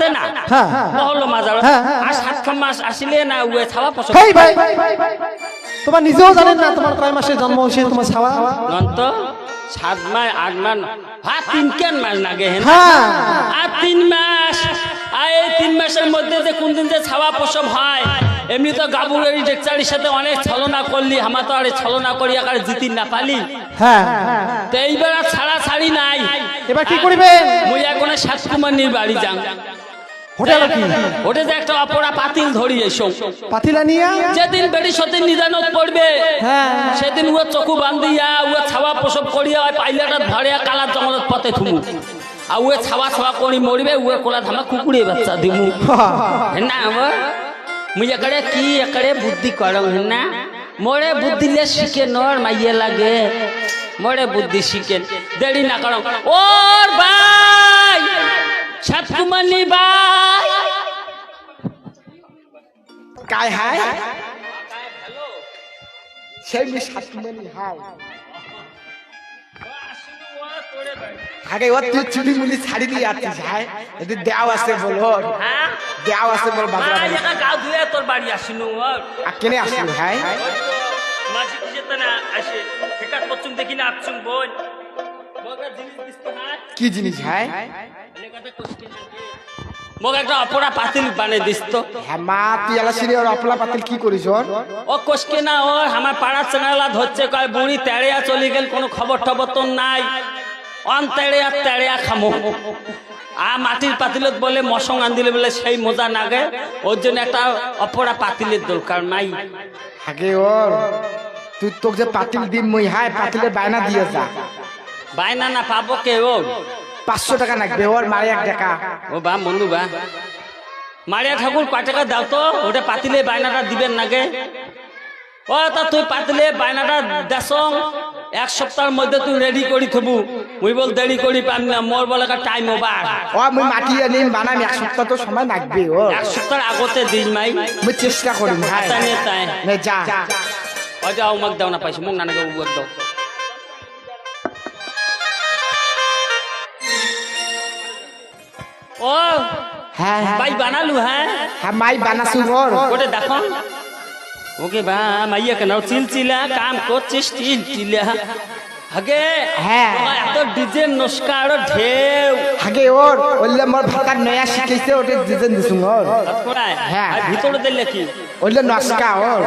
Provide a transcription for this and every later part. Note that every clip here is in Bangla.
না? হ্যাঁ। মাজার। হ্যাঁ, হ্যাঁ, আর সাতক্ষণ মাস আসিলে না উয়ে ছাওয়া পছন্দ? হেই ভাই। তোমার নিজেও জানেন না তোমার কয় মাসে জন্ম হয়েছে তোমার ছাওয়া? নন্ত সাত মাস আট মাস হ্যাঁ তিন কেন মাস হ্যাঁ। আর তিন মাস আর এই তিন মাসের মধ্যে যে কোন দিন যে ছাওয়া প্রসব হয় এমনি তো গাবুরের ডেকচারির সাথে অনেক ছলনা করলি আমার তো আরে ছলনা করি আকার জিতি না পালি। হ্যাঁ। তো এইবার আর ছাড়া ছাড়ি নাই। এবার কি করিবেন মুই এখন সাত কুমারনির বাড়ি যাং হোটেল কি? ওটা যে একটা অপরা পাতিল ধরি এসো। পাতিলা নিয়া? যেদিন বেড়ি সতীন নিদানত পড়বে হ্যাঁ। সেদিন ও চকু বান্ধিয়া ও ছাওয়া প্রসব করিয়া ওই পাইলাটা ধরিয়া কালার জঙ্গলত পথে থুমু। আর ও ছাওয়া ছাওয়া করি মরবে ও কোলা ধামা কুকুরে বাচ্চা দিমু। না আমার মুই কি বুদ্ধি করং না মোরে বুদ্ধি লে শিখে নর মাইয়ে লাগে। মোরে বুদ্ধি শিখে দেরি না করং। ওর ভাই সাতকুমানি ভাই। काय हाय সেই মি সাতমানি হাই আগে ও তুই চুলি মুলি ছাড়ি দিয়ে আছিস হাই যদি দেও আছে বলো হ্যাঁ দেও আছে বল বাজার আজ একা গাও ধুয়ে তোর বাড়ি আসিনু ওর আর কেনে আসলি হাই মাঝে যেতে না আসে ঠিকাত পশ্চিম দেখি না আপছুন বোন মগা জিনিস দিস্তে হাত কি জিনিস হাই লেখাতে একটা অপরা পাতিল হ্যাঁ মা তুই সিরি ওর পাতিল কি করিস ওর? ও কষকে না ও আমার পাড়ার চেনালা ধরছে কয় বুড়ি তেড়িয়া চলে গেল কোনো খবর টবর তো নাই। অন তেড়িয়া তেড়িয়া খামো। আ মাটির পাতিলত বলে মশং আন্দিলে বলে সেই মজা নাগে ওর জন্য একটা অপরা পাতিলের দরকার নাই। আগে ওর তুই তোকে যে পাতিল দিন মই পাতিলের বায়না দিয়ে যা। বায়না না পাবো কে ও পাঁচশো টাকা লাগবে ওর মারে এক টাকা ও বা মনু বা। মারিয়া ঠাকুর কয় টাকা দাও তো ওটা পাতিলে বায়নাটা দিবেন নাগে। ও তা তুই পাতিলে বায়নাটা দেস এক সপ্তাহের মধ্যে তুই রেডি করি থবু। মুই বল দেরি করি পাম না মোর বলে টাইম ওভার ও মুই মাটি আনি বানাম এক সপ্তাহ তো সময় লাগবে ও। এক সপ্তাহের আগতে দিস মাই। মুই চেষ্টা করিম হাই তাই। নে যা। ও যাও মাক দাও না পাইছি মুখ নানাকে উবাক দাও। ও। হ্যাঁ হ্যাঁ। ভাই বানালু হ্যাঁ। হ্যাঁ মাই বানাসু ওর ওটা দেখো। ওকে বা মাইয়া কেন চিলচিলা কাম করছিস চিলচিলা আগে হ্যাঁ। তোমার এত ডিজে নস্কার ঢেউ। আগে ওর ওইলে মোর ভাতার নয়া শিখাইছে ওটা ডিজাইন দিছুন ওর হ্যাঁ। আর ভিতরে দিলে কি? ওইলে নস্কা ওর।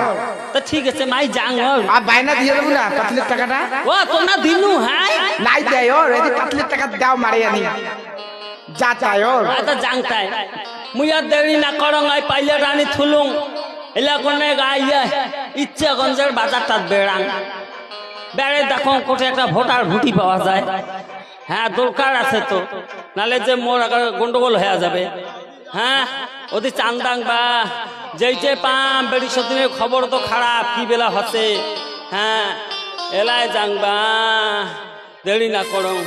তা ঠিক আছে মাই যাং ওর। আর বায়না দিয়ে দেবো না পাতলের টাকাটা? ও তো না দিনু হ্যাঁ নাই দেয় ওর এই পাতলের টাকা দাও মারে আনি যা চাই ওর আচ্ছা জাংতাই মুই দেরি না করং, আই পাইলে রানী থুলুং। এলা কোনে গাইয়া ইচ্ছা গঞ্জের বাজারটাত বেড়াং বেড়ে দেখো কোটে একটা ভোটার ভুটি পাওয়া যায়। হ্যাঁ দরকার আছে তো। নালে যে মোর গন্ডগোল হয়ে যাবে। হ্যাঁ ওদি চান্দাং বা যেই যে পাম, বেড়ি সদিনের খবর তো খারাপ, কি বেলা হচ্ছে? হ্যাঁ এলাই যাংবা দেরি না করং।